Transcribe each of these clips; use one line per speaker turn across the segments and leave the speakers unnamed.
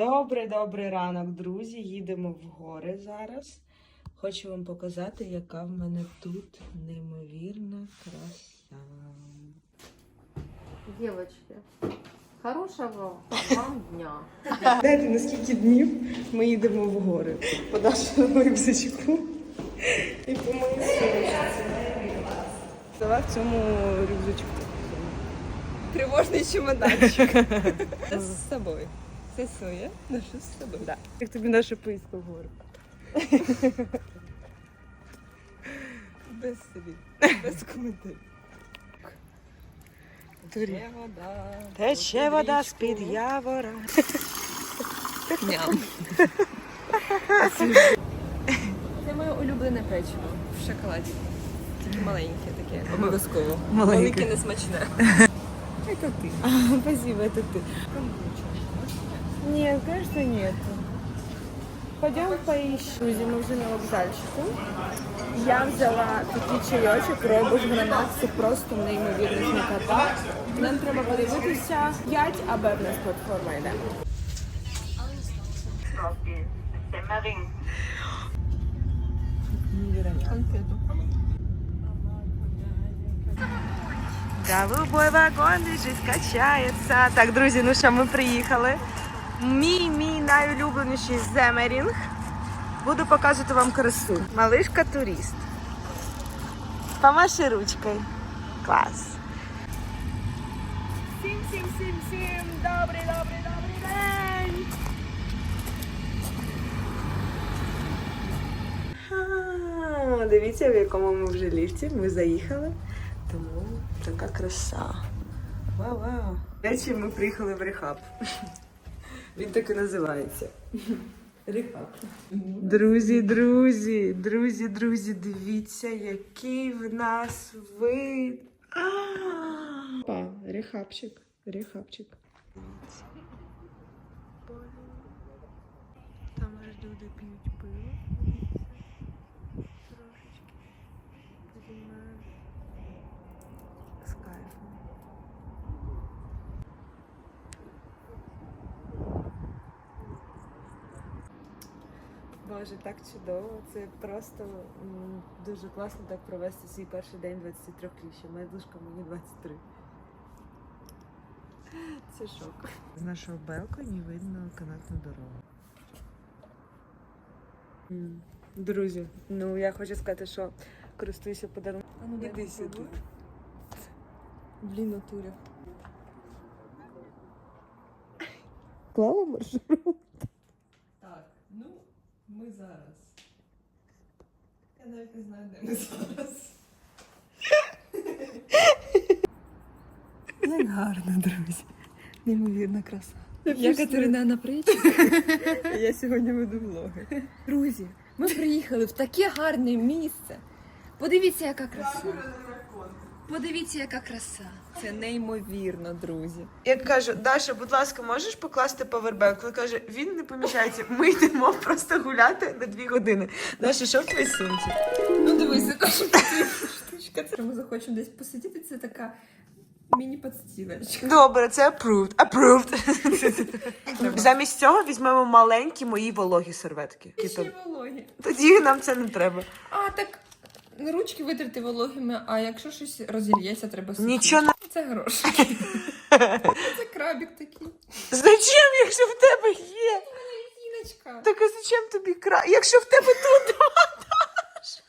Добрий добрий ранок, друзі. Їдемо в гори зараз. Хочу вам показати, яка в мене тут неймовірна краса.
Девочки, хорошего вам дня.
Знаєте, на скільки днів ми їдемо в гори? По нашому рюкзачку і по моїй. Дала в цьому рюкзачку.
Тривожний чемоданчик. З собою Це своє, наше з собою.
Да. Як тобі наша поїздка в гори?
Без собі. Без коментарів. Тече вода.
Тече вода
річку.
з-під явора.
Ням. Це моє улюблене печиво в шоколаді. Тільки маленьке таке. Обов'язково.
Маленьке.
Велике не смачне.
Это ты. Спасибо, это ты. Нет, конечно, нет. Пойдем поищем. Друзі, ми вже на вокзальчику. Я взяла такий чайочок, робиш гранат, це просто неймовірна смакота. Нам треба подивитися 5 АБ в нас платформа йде. Голубой вагон лежить, качається. Так, друзі, ну що, ми приїхали. Мій мій найулюбленіший земерінг. Буду показувати вам красу. Малишка турист. Помаши ручкою. Клас. Всім, всім, всім, всім. Добрий, добрий, добрий день. А, Дивіться, в якому ми вже ліфті. Ми заїхали. Тому така краса. Вау, вау. Речі, ми приїхали в рехаб. Він так і називається. Друзі, друзі, друзі, друзі, дивіться, який в нас вид. Па, рехапчик. Дивіться. Там аж люди п'ють Боже, так чудово. Це просто м, дуже класно так провести свій перший день 23-річчя. Моя душка мені 23. Це шок. З нашого балконі видно канатну дорогу. Друзі, ну я хочу сказати, що користуюся подарунком.
А ну,
Іди сюди.
Блін, натуря.
Клава маршрут.
Ми зараз. Я навіть не знаю, де ми зараз.
Як гарно, друзі. Неймовірна краса.
Я Катерина Напричик.
Я сьогодні веду влоги.
Друзі, ми приїхали в таке гарне місце. Подивіться, яка краса. Подивіться, яка краса. Це неймовірно, друзі.
Я кажу, Даша, будь ласка, можеш покласти павербанк? Вона каже, він не поміщається. Ми йдемо просто гуляти на дві години. Даша, що в твоїй сумці?
Ну дивись, потрібна штучка. Це ми захочемо десь посидіти. Це така міні-подстілочка.
Добре, це approved. Approved. Замість цього візьмемо маленькі мої вологі серветки.
Ще вологі.
Тоді нам це не треба.
А, так ручки витерти вологими, а якщо щось розільється, треба сухі.
Нічого не
Це гроші. Це крабик такий.
зачем, якщо в тебе є? Так а зачем тобі кра? Якщо в тебе тут Даша.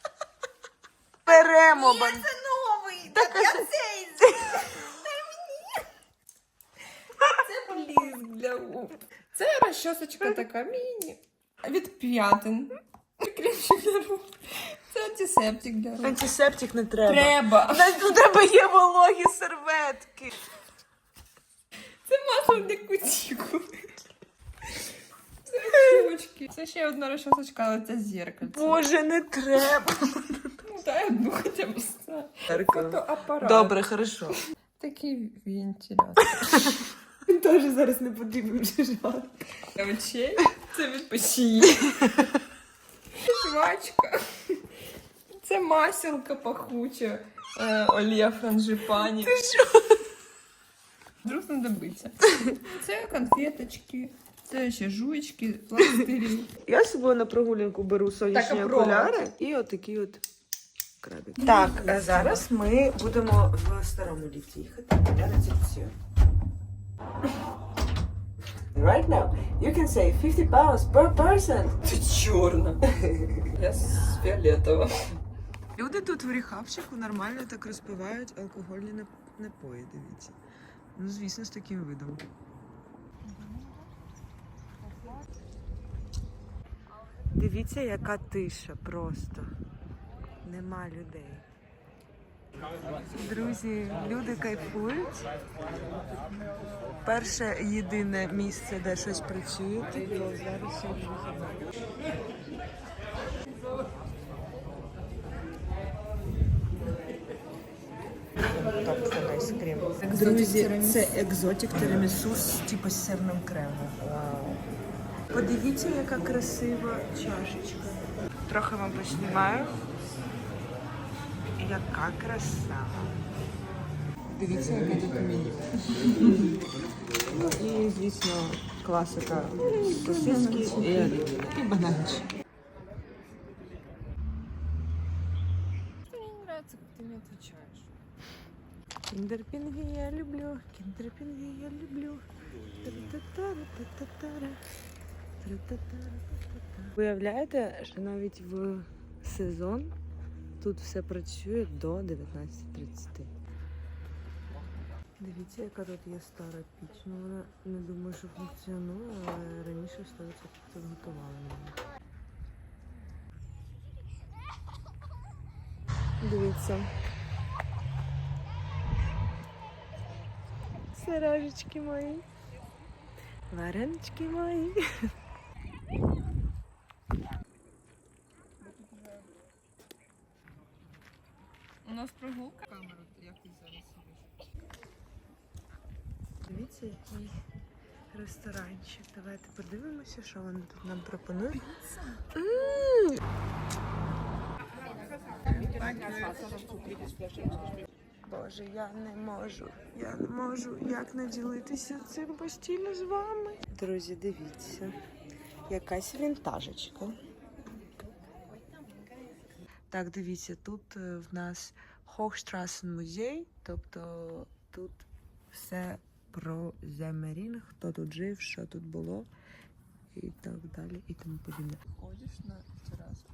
Беремо. бан-
новий.
Так,
я цей. Це бліск для губ. Це розчосочка така міні. Від п'ятин. Крем для рук. Це антисептик для рук.
Антисептик не треба.
Треба.
У нас тебе є вологі серветки.
Це масло для кутікули. Це щочки. Це ще одна розчосочка, але це зеркальце.
Боже, не треба.
Ну, дай одну хоча б Фотоапарат.
Добре, хорошо.
Такий вентилятор.
Він теж зараз не потрібен вже.
Для очей. Це від печії. Жвачка. Це масілка пахуча. Е, олія франжипані. Ти що? Друг знадобиться. Це конфеточки. Це ще жуйчки, пластирі.
Я з собою на прогулянку беру сонячні
Так, а
окуляри і отакі от крабики. Так, а зараз ми будемо в старому ліфті їхати на рецепцію. Right now, you can save 50 pounds per person.
Ти чорна. Я з фіолетова.
Люди тут в ріхавчику нормально так розпивають алкогольні нап- напої, дивіться. Ну, звісно, з таким видом. Дивіться, яка тиша просто. Нема людей. Друзі, люди кайфують. Перше єдине місце, де щось працює. Тобто зараз. Друзі, це екзотик тирамісу з типу сирним кремом. Подивіться, яка красива чашечка. Трохи вам поснімаю. Яка краса. Дивіться, яка тут міні. Ну і, звісно, класика сосиски і, і бананчики.
Мені нравится, как ты мне отвечаешь.
Кіндерпінги я люблю, кіндерпінги я люблю. Тра-та-та-ра-та-та-тара. Тра-та-та-ра-та-та-та. Виявляєте, що навіть в сезон тут все працює до 19.30. Дивіться, яка тут є стара піч. Ну вона не думаю, що функціонує, але раніше 100% тут готували мене. Дивіться. Сирожечки мої. Варенички мої.
Нас прогулка. Камеру, як ти зараз сидиш.
Дивіться, який ресторанчик. Давайте подивимося, що вони тут нам пропонують. Боже, я не можу. Я не можу як не ділитися цим постійно з вами. Друзі, дивіться. Якась вінтажечка. Так, дивіться, тут е, в нас Hochstrassen музей, тобто тут все про Земерін, хто тут жив, що тут було і так далі, і тому подібне.
Ходиш на терасу.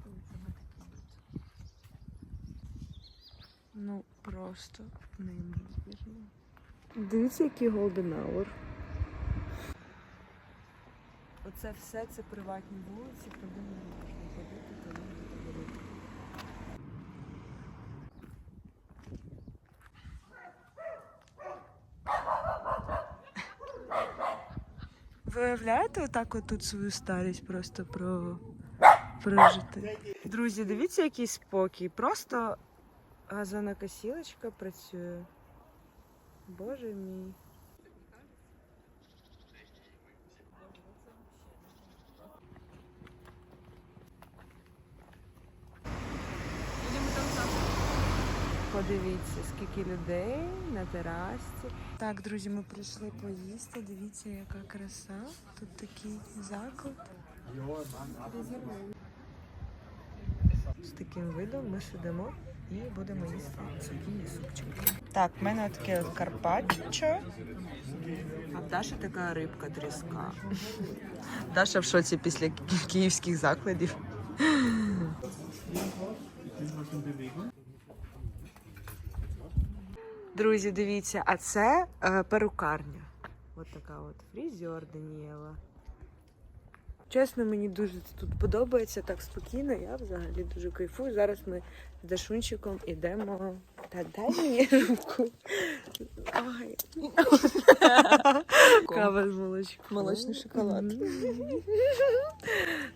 Ну, просто неймовірно. Дивіться, який Golden Hour. Оце все це приватні вулиці, куди не уявляєте отак отут свою старість просто про... прожити? Друзі, дивіться, який спокій. Просто газонокосілочка працює. Боже мій. Подивіться, скільки людей на терасі. Так, друзі, ми прийшли поїсти. Дивіться, яка краса. Тут такий заклад. З таким видом ми сидимо і будемо їсти цукіні супчик. Так, в мене таке карпаччо. А в Даші така рибка тріска. Даша в шоці після київських закладів. Друзі, дивіться, а це е, перукарня. От така от фрізер Даніела. Чесно, мені дуже тут подобається, так спокійно. Я взагалі дуже кайфую. Зараз ми з Дашунчиком йдемо. Та дай мені руку. Ай. Кава з молочком.
Молочний шоколад.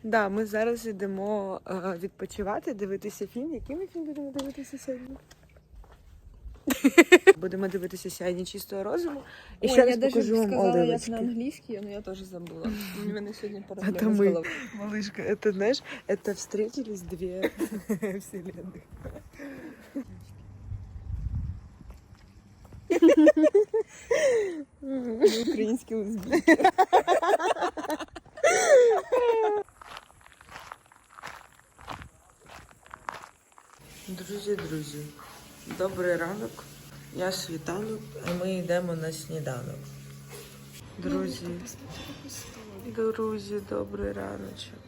Да, ми зараз йдемо е, відпочивати, дивитися фільм. Який ми фільм будемо дивитися сьогодні? Будемо дивитися сяйні чистого розуму. І ще раз покажу вам Олилочки.
На англійській, але я теж забула. У мене сьогодні проблема з головою.
Малышка, это знаешь, это встретились две вселенных.
Українські узбіки.
Друзі, друзі добрий ранок. Я світанок, а ми йдемо на сніданок. Друзі, друзі, добрий раночок.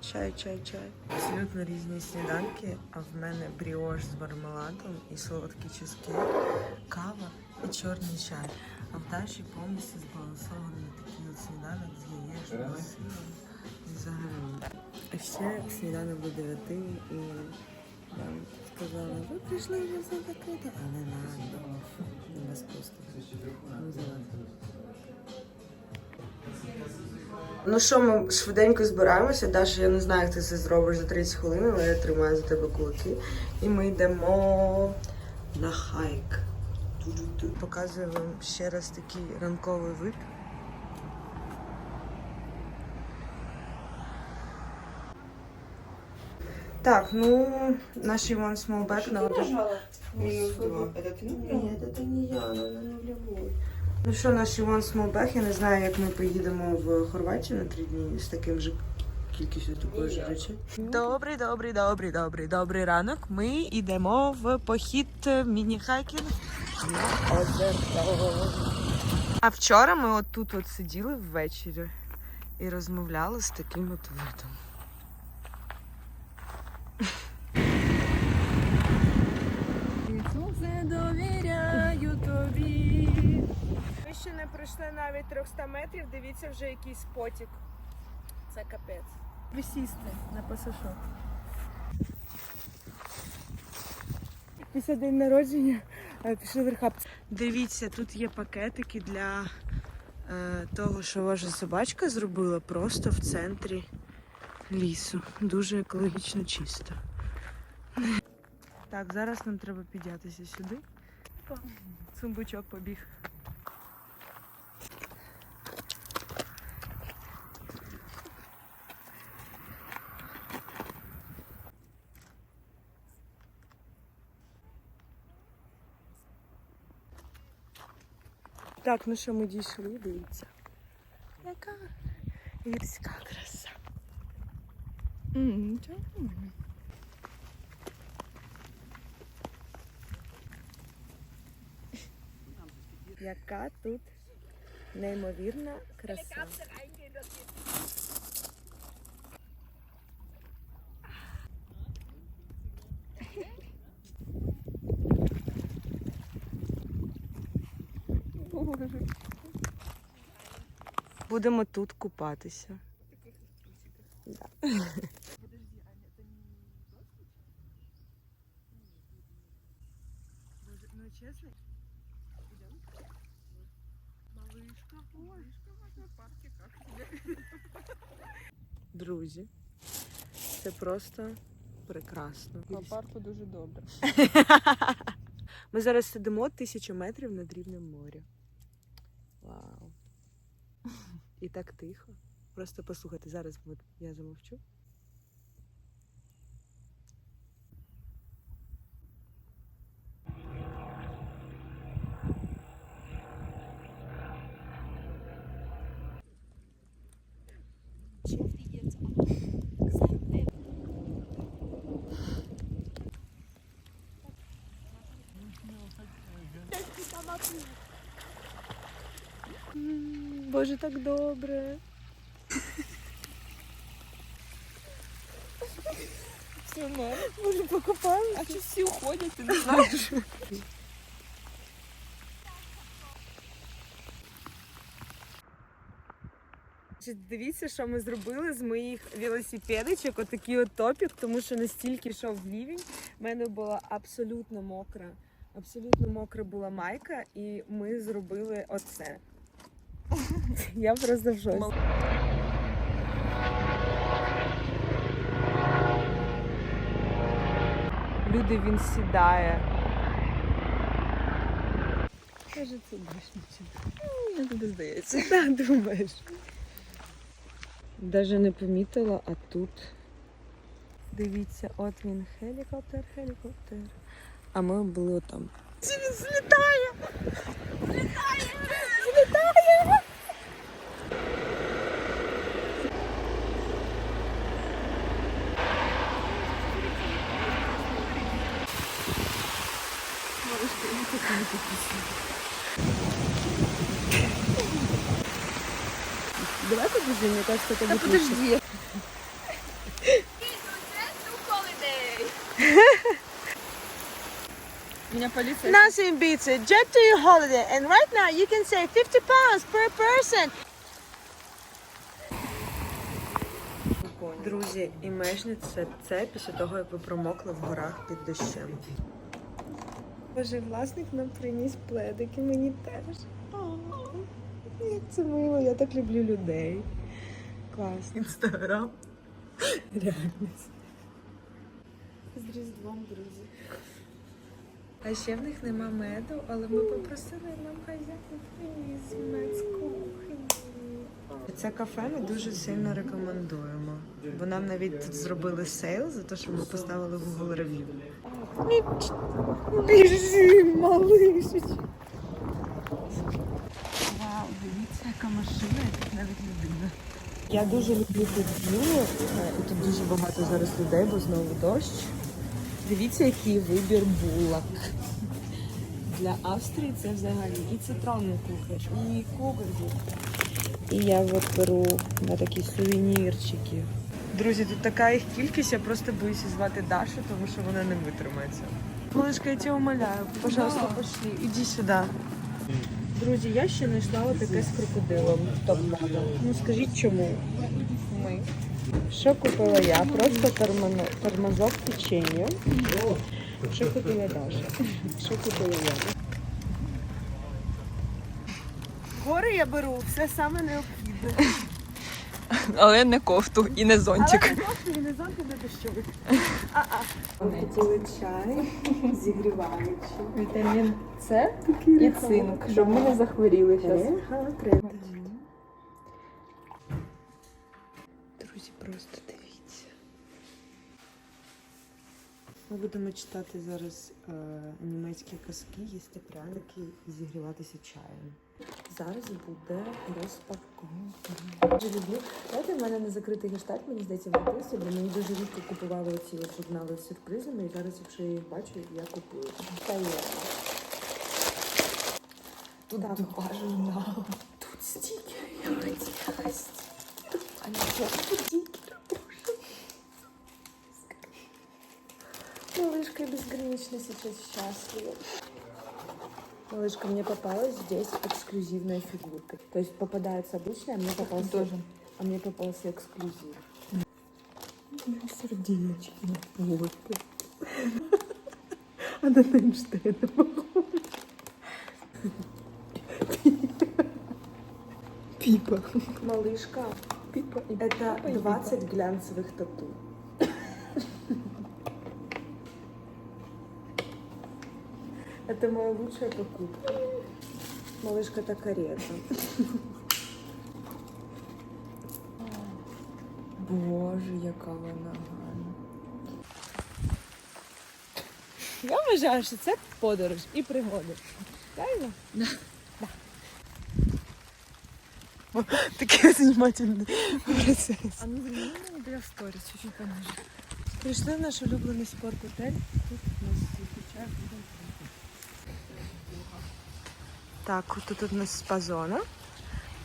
Чай, чай, чай. Абсолютно різні сніданки, а в мене бріош з мармеладом і солодкий чизкейк, кава і чорний чай. А в Даші повністю збалансований такий от сніданок з яєчним і взагалі. А ще сніданок до 9 і нам сказали, ви прийшли вже все закрите, а не надо. Просто залазить. Ну що, ми швиденько збираємося. Даша, я не знаю, як ти це зробиш за 30 хвилин, але я тримаю за тебе кулаки. І ми йдемо на хайк. Показую вам ще раз такий ранковий вид. Так, ну, наш Иван Смолбек на вот Минус два. Это ты? Нет, это не я, она на нулевой. Ну що, наш Іван Смолбех, я не знаю, як ми поїдемо в Хорватію на три дні з таким же кількістю такої ж речей. Добрий, добрий, добрий, добрий, добрий ранок. Ми йдемо в похід е, міні-хайкінг на озеро. А вчора ми от тут от сиділи ввечері і розмовляли з таким от видом.
Не пройшли навіть 300 метрів, дивіться вже якийсь потік. Це капець. Присісти на пасашок. Після день народження е, пішли в рехаб.
Дивіться, тут є пакетики для е, того, що ваша собачка зробила просто в центрі лісу. Дуже екологічно чисто. Так, зараз нам треба піднятися сюди. Сумбучок побіг. Так, ну що ми дійшли, дивіться. Яка гірська краса. Яка тут неймовірна краса. Будемо тут купатися. Да. Боже, ну чесно, Малышка, малышка в аквапарке, как тебе? Друзі, це просто прекрасно.
По парку дуже добре.
Ми зараз сидимо тисячу метрів над рівнем моря. Вау. І так тихо. Просто послухайте, зараз я замовчу. М, Боже, так добре.
Все норм.
Може, покупаємо?
А чи всі уходять, ти не знаєш?
Дивіться, що ми зробили з моїх велосипедичок, отакий от топік, тому що настільки йшов лівень, в мене була абсолютно мокра, абсолютно мокра була майка, і ми зробили оце. Я просто в шоці. Люди він сідає. Каже, це дощ
Мені тобі здається.
Так, думаєш. Даже не помітила, а тут. Дивіться, от він гелікоптер, гелікоптер. А ми були там. Він злітає! Злітає! Злітає! Давай подожди, мне кажется, это будет лучше.
подожди. Меня полиция...
Nothing beats it. Jet to your holiday, and right now you can save 50 pounds per person. Друзі, і мешниця це після того, як ви промокли в горах під дощем. Боже, власник нам приніс пледики, мені теж. Як це мило, я так люблю людей. Клас. Інстаграм. Реальність. З Різдвом, друзі. А ще в них нема меду, але ми попросили нам хазяїн приніс мед з кухні. Це кафе ми дуже сильно рекомендуємо. Бо нам навіть тут зробили сейл за те, що ми поставили Google рев'ю. Біжи, малишечка. Вау, дивіться, яка машина, і тут навіть людина. Я дуже люблю тут е, і тут дуже багато зараз людей, бо знову дощ. Дивіться, який вибір булок. Для Австрії це взагалі і цитронний кухар, і кугурді. І я от беру на такі сувенірчики. Друзі, тут така їх кількість, я просто боюся звати Дашу, тому що вона не витримається. Малышка, я тебе умоляю, пожалуйста, пошли, іди сюди. Друзі, я ще знайшла отаке з крокодилом. Тобто, ну скажіть чому? Ми. Що купила я? Просто тормоно- тормозок печенья. Що купила Даша? Що купила я? Гори я беру, все саме необхідне.
Але не кофту і не зонтик.
Але не кофту і не зонти, не дощовик. А-а. Ми хотіли чай, зігріваючи.
Вітамін С і цинк, щоб ми не захворіли зараз.
Друзі, просто дивіться. Ми будемо читати зараз е, німецькі казки, їсти пряники і зігріватися чаєм. Зараз буде розпаковка. Дуже люблю. Знаєте, в мене не закритий гештальт, мені здається, в Ютусі, бо мені дуже рідко купували оці от журнали з сюрпризами, і зараз, якщо я їх бачу, я купую. Та є.
Тут
Так.
два журнали.
Тут стікери, я хотіла стікер. А що стікер, боже. Малышка безгранично сейчас счастлива. Малышка, мне попалась здесь эксклюзивная фигурка. То есть попадается обычная, а мне попался,
Тоже.
а мне попался эксклюзив. Сердечки на попе. А на Эйнштейна похоже. Пипа. Малышка,
Піпа і
это 20 глянцевых тату. Это моя лучшая покупка. Малышка, это карета.
Боже, яка вона гарна.
Я вважаю, що це подорож і пригоди. Правильно? Да. Такий знімательний процес.
А ну зміни для сторіс, чуть-чуть пониже.
Прийшли в наш улюблений спорт-отель. Тут у нас зустрічає. Так, тут, у нас спа-зона.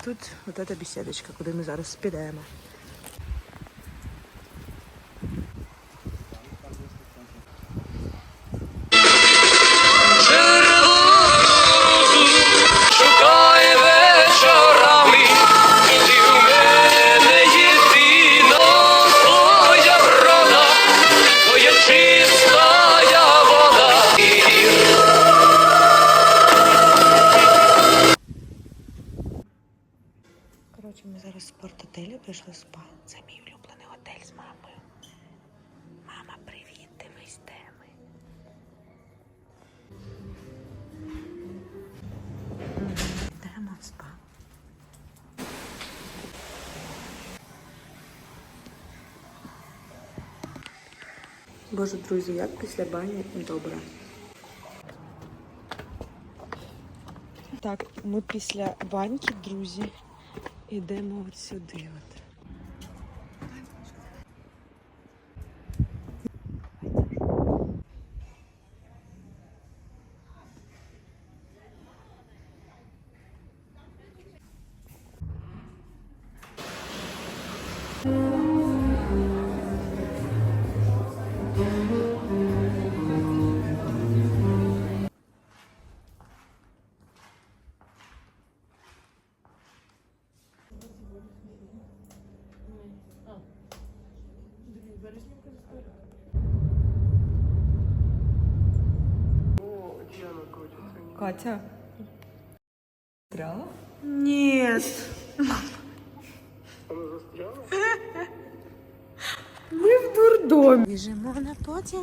Тут от эта беседочка, куди ми зараз підемо. Боже, друзі, як після бані добре. Так, ми після баньки, друзі, йдемо от сюди. от. Thank you. Катя. Застряла? Нет. Ми в дурдомі. Біжимо на потяг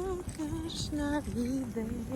аж на відень.